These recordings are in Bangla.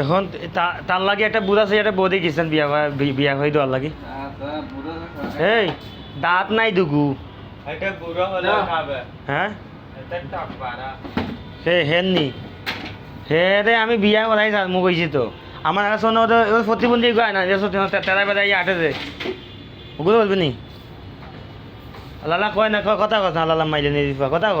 এখন তার লাগে একটা বুধ আছে একটা বৌদি গেছেন বিয়া বিয়া হয়ে দেওয়ার লাগে। এই দাঁত নাই দুগু। এটা। হ্যাঁ? এটা সে হেন নি। হে আমি বিয়া স্যার মোক কইছি তো। আমার কাছে শোনো তো ওই প্রতিবন্ধী গায় না যে সত্যি তেরা বেড়াই আটে যে। ওগুলো বলবি নি? লালা কয় না কয় কথা কথা লালা মাইলে নিয়ে দিবা কথা ক।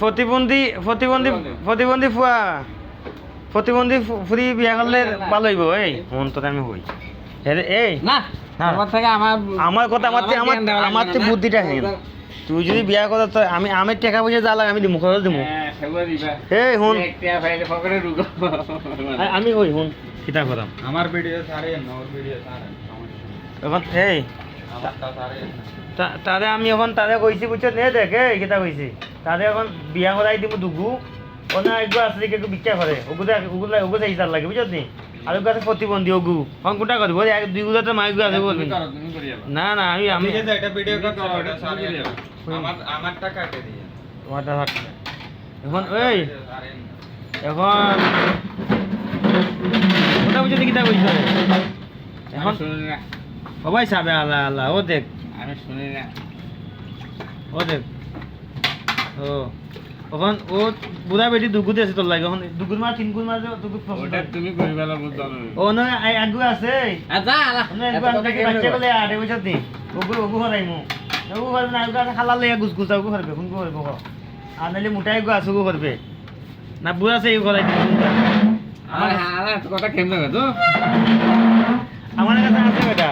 প্রতিবন্ধী প্রতিবন্ধী প্রতিবন্ধী ফুয়া। প্রতিবন্ধী ফুরি বিয়া করলে ভালো হইব এই। মন তো আমি হই। এই। না। আমার থেকে আমার আমার কথা আমার আমার আমার তো বুদ্ধিটা হেন। তুই যদি বিয়া কর তো আমি আমি টাকা পয়সা যা লাগে আমি দিমু খরচ দিমু। হ্যাঁ, এই হুন আমি ওই হুন কিতা করাম? আমার ভিডিও সারেন না ওর ভিডিও নেই। এখন এই। তারে আমি এখন তারে কইছি বুঝছ? নে দেখে কিতা কইছি। তারে এখন বিয়া করাই দিব দুগু। ওনা একগু আসলে কেউ ভিক্ষা করে ওগুলা ওগুলা লাগে বুঝছ নি আর ওগুলো আছে প্রতিবন্ধী ওগু এখন কোনটা করব এক দুই গুলো তো মাইক আছে বলবি তুমি করো, তুমি করিয়া নাও। না না আমি আমি একটা ভিডিও। আমার আমারটা কাটে দিয়ে। তোমারটা থাক। এখন ওই এখন ওটা কইছো এখন। সবাই চাবে আল্লাহ আল্লাহ। ও দেখ। আমি শুনি না। ও দেখ। ও এখন ও বুড়া বেটি দুগুতে আছে তোর লাগে এখন দুগুর মাস তিন গুণ মাস দুগুর ওটা তুমি করিবা না বুঝছ না। ও নয় আগু আছে আ, যা, যা। এত একটু কথা আগে বাচ্চা বলো? আরে বুঝছ নি ওগু ওগু হরাই মু ওগু হরবে না আগু আছে খালা লইয়া গুস গুস ওগু হরবে কোন গু হরবে ক আর নাইলে মোটাই গু আছে ওগু হরবে না বুড়া আছে এই হরাই আমার হ্যাঁ, কথা কেমনে তো? আমার কাছে আছে বেটা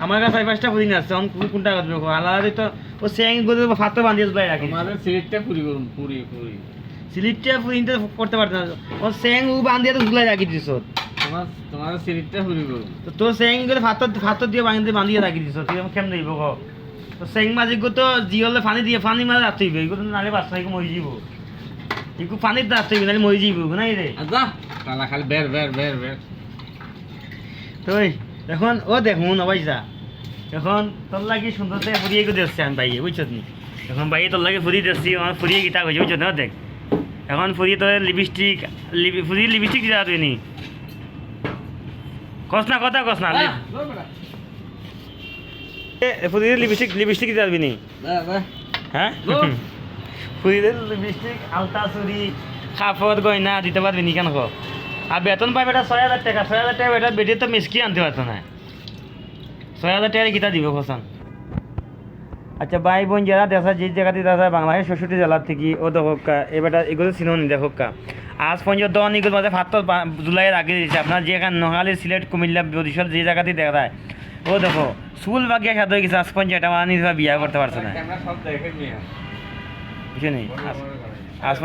আমার কাছে চার পাঁচটা পুদিন আছে কোন- কোনটা করবে কো? আলাদা তো ও সেং গদে ফাতো বান্ধিয়ে বাই রাখি তোমাদের সিরিজটা পুরি করুন পুরি পুরি। স্লিপটা পুদিনটা করতে পারত না। ও সেং উ বান্ধিয়ে তো ঝুলাই রাখি দিছ তোমার তোমাদের সিরিজটা পুরি করুন। তো তোর সেং গদে ফাতো ফাতো দিয়ে বান্ধিয়ে বান্ধিয়ে রাখি দিছ তুই কেমন দিব ক? তো সেং মাঝে গো তো জি হলে পানি দিয়ে পানি মাঝে রাখতে হইবে। এগুলো নালে বাচ্চা এগুলো মরে যাব একটু পানির রাখতে হইবে নাহলে মরে যাব নাই রে তালা খালি বের বের বের বের। তো এখন ও দেখুন অবাইসা এখন তোর লাগি সুন্দর থেকে ফুরিয়ে করে দিচ্ছি আমি বাইয়ে বুঝছত নি? এখন বাইয়ে তোর লাগে ফুরিয়ে দিচ্ছি আমার ফুরিয়ে গীতা কইছে বুঝছত না? দেখ। এখন ফুরিয়ে তোর লিপস্টিক ফুরিয়ে লিপস্টিক দিতে তুই নি? কস না কথা কস না। ফুরিয়ে লিপস্টিক লিপস্টিক দিতে পারবি নি। হ্যাঁ? ফুরিয়ে লিপস্টিক আলতা চুরি কাপড় গয়না দিতে পারবি নি কেন কো? আর বেতন পাবে এটা ছয় হাজার টাকা ছয় হাজার টাকা এটা বেটে তো মিসকি আনতে পারতো না। ছয় হাজার টাকা গীতা দিব খসান। আচ্ছা ভাই বোন যারা দেখা যে জায়গাতে দেখা বাংলাদেশের ষষ্ঠটি জেলার থেকে ও দেখোকা এবারটা এগুলো চিনোনি দেখোকা আজ পর্যন্ত অনেকগুলো মাঝে ভাত জুলাইয়ের আগে দিয়েছে আপনার যেখানে নোহালি সিলেট কুমিল্লা বরিশাল যে জায়গাতেই দেখা যায় ও দেখো চুল বাগিয়া সাদ হয়ে গেছে আজ পর্যন্ত এটা মানি বিয়া করতে পারছে না। দেখে বুঝলি আজ